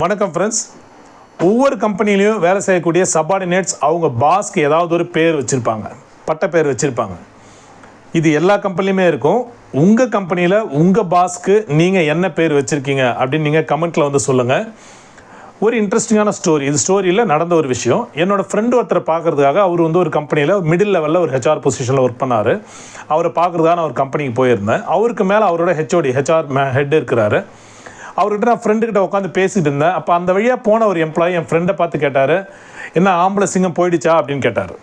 வணக்கம் ஃப்ரெண்ட்ஸ் ஒவ்வொரு கம்பெனிலையும் வேலை செய்யக்கூடிய சபார்டினேட்ஸ் அவங்க பாஸ்க்கு ஏதாவது ஒரு பேர் வச்சுருப்பாங்க. பட்ட பேர் வச்சுருப்பாங்க. இது எல்லா கம்பெனிலையுமே இருக்கும். உங்கள் கம்பெனியில் உங்கள் பாஸ்க்கு நீங்கள் என்ன பேர் வச்சுருக்கீங்க அப்படின்னு நீங்கள் கமெண்ட்டில் வந்து சொல்லுங்கள் ஒரு இன்ட்ரெஸ்டிங்கான ஸ்டோரி இது ஸ்டோரியில் நடந்த ஒரு விஷயம். என்னோட ஃப்ரெண்டு ஒருத்தரை பார்க்குறதுக்காக அவர் வந்து ஒரு கம்பெனியில் மிடில் லெவலில் ஒரு ஹெச்ஆர் பொசிஷனில் ஒர்க் பண்ணார். அவரை பார்க்குறதுக்காக நான் ஒரு கம்பெனிக்கு போயிருந்தேன். அவருக்கு மேலே அவரோட ஹெச்ஓடி ஹெச்ஆர் மே ஹெட் இருக்கிறாரு. அவர்கிட்ட நான் ஃப்ரெண்டுக்கிட்ட உட்காந்து பேசிட்டு இருந்தேன். அப்போ அந்த வழியாக போன ஒரு எம்ப்ளாயி என் ஃப்ரெண்டை பார்த்து கேட்டார் என்ன ஆம்பளை சிங்கம் போயிடுச்சா? அப்படின்னு கேட்டார்.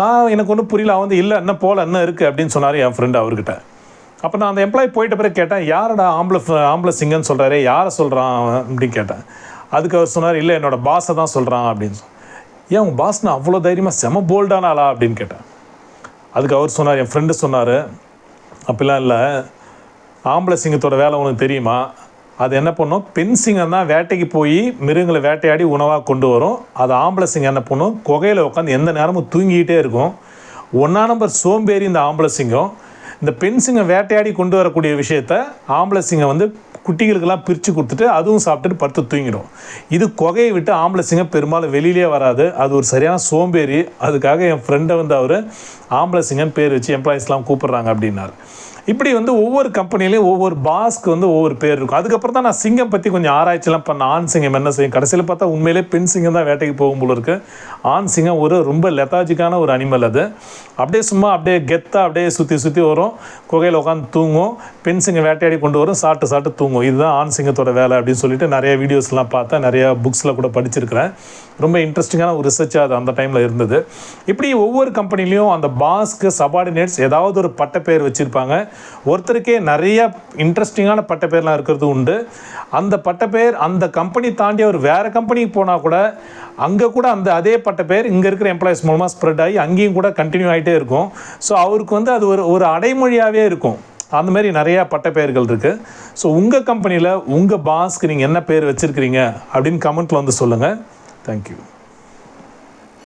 நான் எனக்கு ஒன்றும் புரியல. அவன் வந்து இல்லை என்ன போல என்ன இருக்குது அப்படின்னு சொன்னார் என் ஃப்ரெண்டு அவர்கிட்ட. அப்போ நான் அந்த எம்ப்ளாயி போயிட்ட பிறகு கேட்டேன் யாரடா ஆம்பளை ஆம்பளை சிங்கன்னு சொல்கிறாரு யாரை சொல்கிறான் அப்படின்னு கேட்டேன். அதுக்கு அவர் சொன்னார் இல்லை என்னோட பாஸை தான் சொல்கிறான் அப்படின்னு ஏன் உங்கள் பாஸ் நான் அவ்வளோ தைரியமாக செம போல்டான ஆளா? அப்படின்னு கேட்டேன். அதுக்கு அவர் சொன்னார் என் ஃப்ரெண்டு சொன்னார் அப்படிலாம் இல்லை. ஆம்பளை சிங்கத்தோட வேலை உனக்கு தெரியுமா? அது என்ன பண்ணும்? பெண் சிங்கம் தான் வேட்டைக்கு போய் மிருகங்களை வேட்டையாடி உணவாக கொண்டு வரும். அது ஆம்பளை சிங்கம் என்ன பண்ணும்? குகையில் உட்காந்து எந்த நேரமும் தூங்கிக்கிட்டே இருக்கும். ஒன்றா நம்பர் சோம்பேறி இந்த ஆம்பளை சிங்கம். இந்த பெண் சிங்கம் வேட்டையாடி கொண்டு வரக்கூடிய விஷயத்த ஆம்பளை சிங்கம் வந்து குட்டிகளுக்கெல்லாம் பிரித்து கொடுத்துட்டு அதுவும் சாப்பிட்டுட்டு படுத்து தூங்கிடும். இது குகையை விட்டு ஆம்பளை சிங்கம் பெரும்பாலும் வெளியிலே வராது. அது ஒரு சரியான சோம்பேறி. அதுக்காக என் ஃப்ரெண்டை வந்து அவர் ஆம்பளை சிங்கம் பேர் வச்சு எம்ப்ளாயிஸ்லாம் கூப்பிட்றாங்க அப்படின்னாரு. இப்படி வந்து ஒவ்வொரு கம்பெனிலையும் ஒவ்வொரு பாஸ்க்கு வந்து ஒவ்வொரு பேர் இருக்கும். அதுக்கப்புறம் தான் நான் சிங்கம் பற்றி கொஞ்சம் ஆராய்ச்சிலாம் பண்ண ஆண் சிங்கம் என்ன செய்யும்? கடைசியில் பார்த்தா உண்மையிலே பெண் சிங்கம் தான் வேட்டைக்கு போகும் போல இருக்கு. ஆண் சிங்கம் ஒரு ரொம்ப லெத்தாஜிக்கான ஒரு அனிமல் அது. அப்படியே சும்மா அப்படியே கெத்தாக அப்படியே சுற்றி சுற்றி வரும். குகையில் உட்காந்து தூங்கும். பெண் சிங்கம் வேட்டையாடி கொண்டு வரும். சாப்பிட்டு சாப்பிட்டு தூங்கும். இதுதான் ஆண் சிங்கத்தோட வேலை அப்படின்னு சொல்லிட்டு நிறைய வீடியோஸ்லாம் பார்த்தேன். நிறைய புக்ஸில் கூட படிச்சிருக்கிறேன். ரொம்ப இன்ட்ரெஸ்டிங்கான ஒரு ரிசர்ச்சாக அது அந்த டைமில் இருந்தது. இப்படி ஒவ்வொரு கம்பெனிலையும் அந்த பாஸ்க்கு சபார்டினேட்ஸ் ஏதாவது ஒரு பட்டப்பெயர் வச்சுருப்பாங்க. ஒருத்தருக்கே நிறைய இன்ட்ரெஸ்டிங்கான பட்டப்பெயர்லாம் இருக்கிறது உண்டு. அந்த பட்டப்பெயர் அந்த கம்பெனி தாண்டி அவர் வேறு கம்பெனிக்கு போனால் கூட அங்கே கூட அந்த அதே பட்டப்பெயர் இங்கே இருக்கிற எம்ப்ளாயிஸ் மூலமாக ஸ்ப்ரெட் ஆகி அங்கேயும் கூட கண்டினியூ ஆகிட்டே இருக்கும். ஸோ அவருக்கு வந்து அது ஒரு ஒரு அடைமொழியாகவே இருக்கும். அந்த மாதிரி நிறையா பட்டப்பெயர்கள் இருக்குது ஸோ உங்கள் கம்பெனியில் உங்கள் பாஸ்க்கு நீங்கள் என்ன பேர் வச்சுருக்கிறீங்க அப்படின்னு கமெண்ட்டில் வந்து சொல்லுங்கள் Thank you.